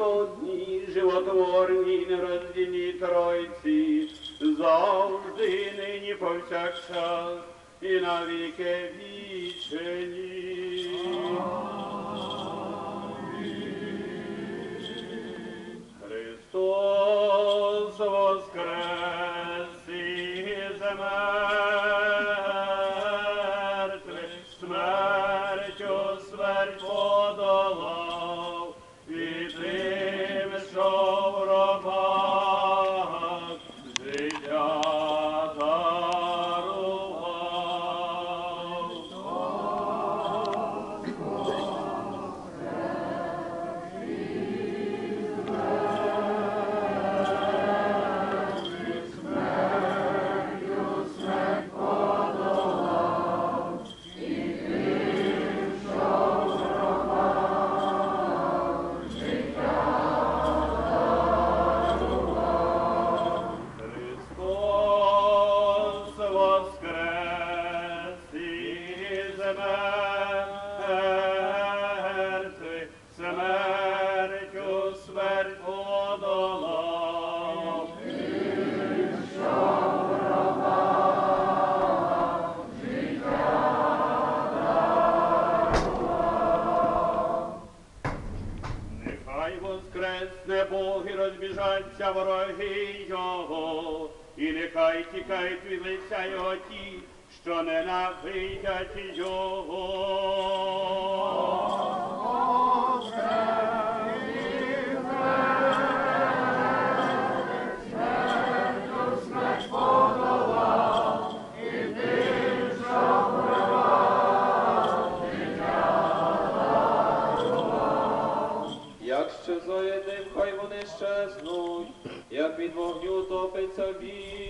одноістотній, животворній, нероздільній Тройці, завжди, нині, повсякчас, і навіки вічені. Христос воскрес Нехай воскресне Бог і розбіжаться вороги Його, і нехай тікають від лиця Його ті, що ненавидять Його. be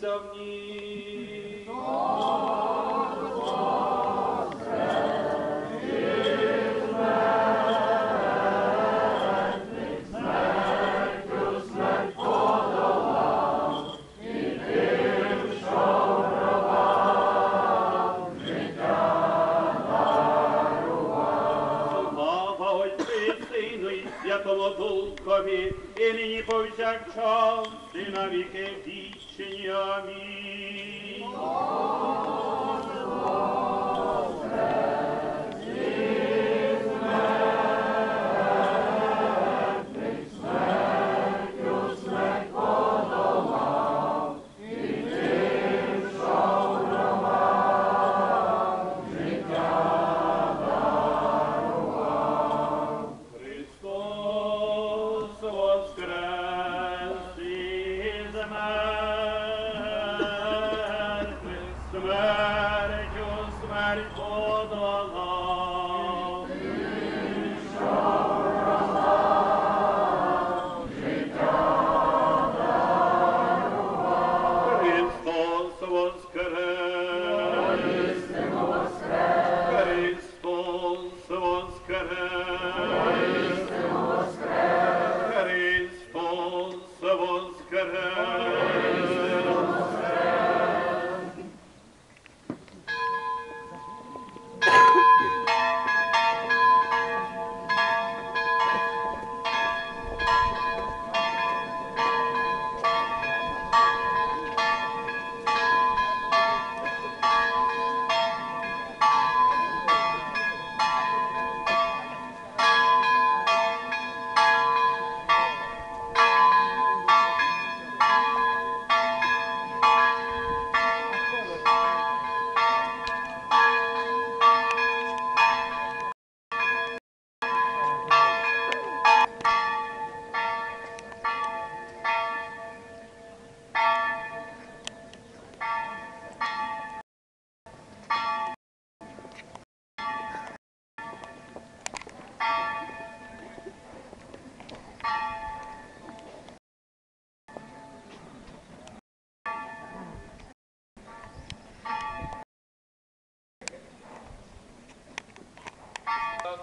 вселився в ній. Слава Отцю і Сину і Святому Духові, і нині повсякчас, і навіки віки. сиями. Amen.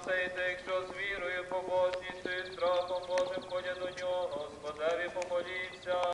сейте, якщо з вірою, побожністю і страхом Божим ходять до нього, Господеві помоліться.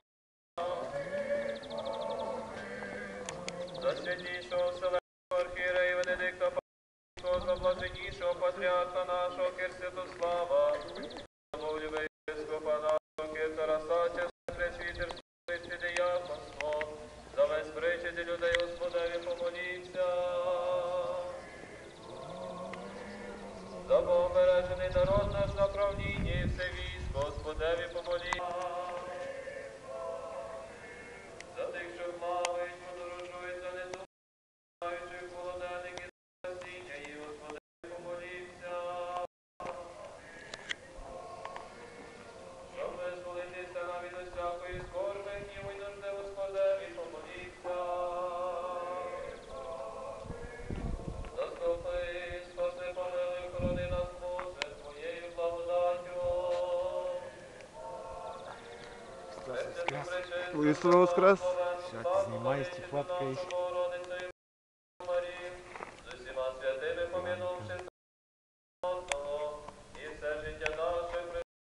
Христос воскрес! Всяк, знімай, стіфаткаєш.